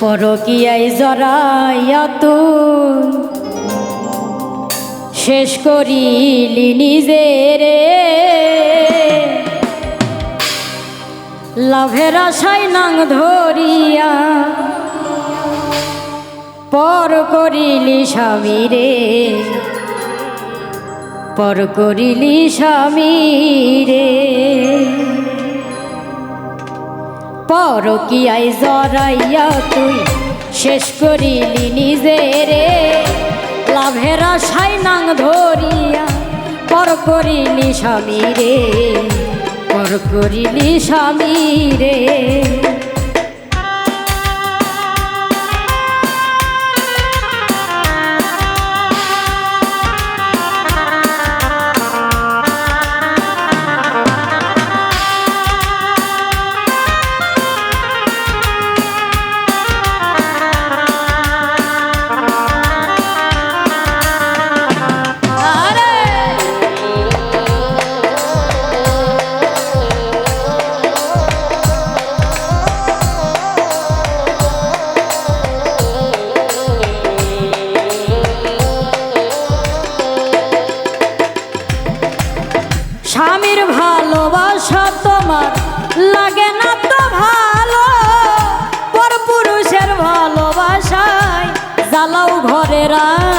পরকিয়াই জরাইয়া তুই শেষ করিলি নিজেরে লাভের আশাই নাং ধরিয়া পর করিলি স্বামী রে। পর করিলি স্বামী রে। পরকিয়াই জরাইয়া তুই শেষ করিলি নিজে রে লাভের নাং ধরিয়া পর করিলি স্বামী রে পর করিলি স্বামী রে স্বামীর ভালোবাসা তোমার লাগে না তো ভালো। পর পুরুষের ভালোবাসায় জ্বালাও ঘরে আলো।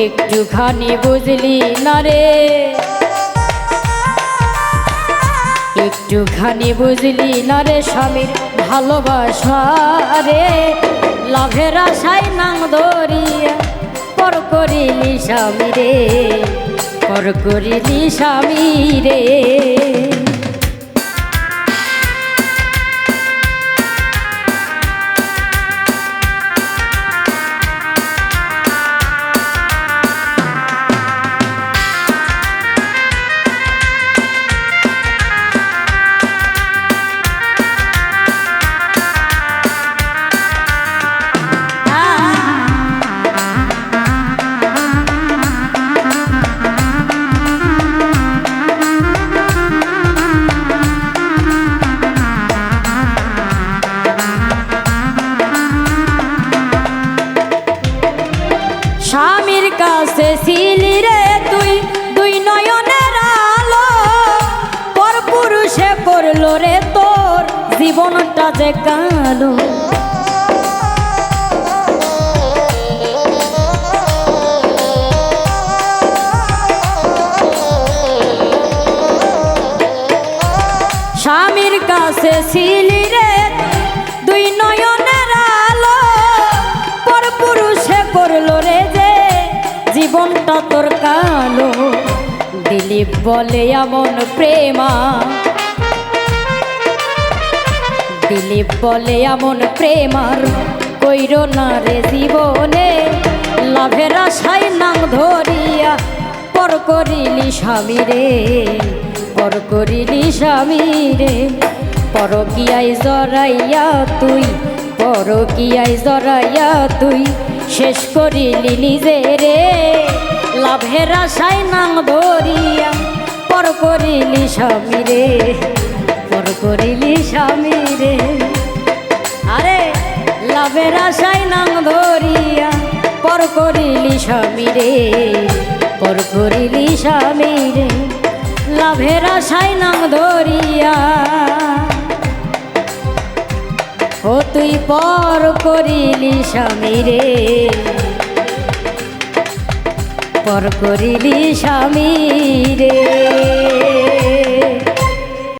একটুখানি বুঝলি না রে? একটুখানি বুঝলি না রে স্বামীর ভালোবাসা রে? লাভের আশায় নাং ধরিয়া পর করিলি স্বামী রে, পর করিলি স্বামী রে। কালো। স্বামীর কাছে ছিলি রে দুই নয়নের আলো। পর পুরুষে করল রে যে জীবনটা তোর কালো। দিলীপ বলে, এমন প্রেমা দিলীপ বলে এমন প্রেমার কইর না রে জীবনে। লাভের আশায় নাম ধরিয়া পর করিলি স্বামী রে, পর করিলি স্বামী রে। পরকিয়াই জরাইয়া তুই পরকিয়াই জরাইয়া তুই শেষ করিলি নিজে রে। লাভের আশায় নাম ধরিয়া পর করিলি স্বামী রে। পর করিলি স্বামী রে। আরে, লাভের আশায় নাম ধরিয়া পর করিলি স্বামী রে। পর করিলি স্বামী রে, লাভের আশায় নাম ধরিয়া। ও তুই পর করিলি স্বামী রে। পর করিলি স্বামী রে।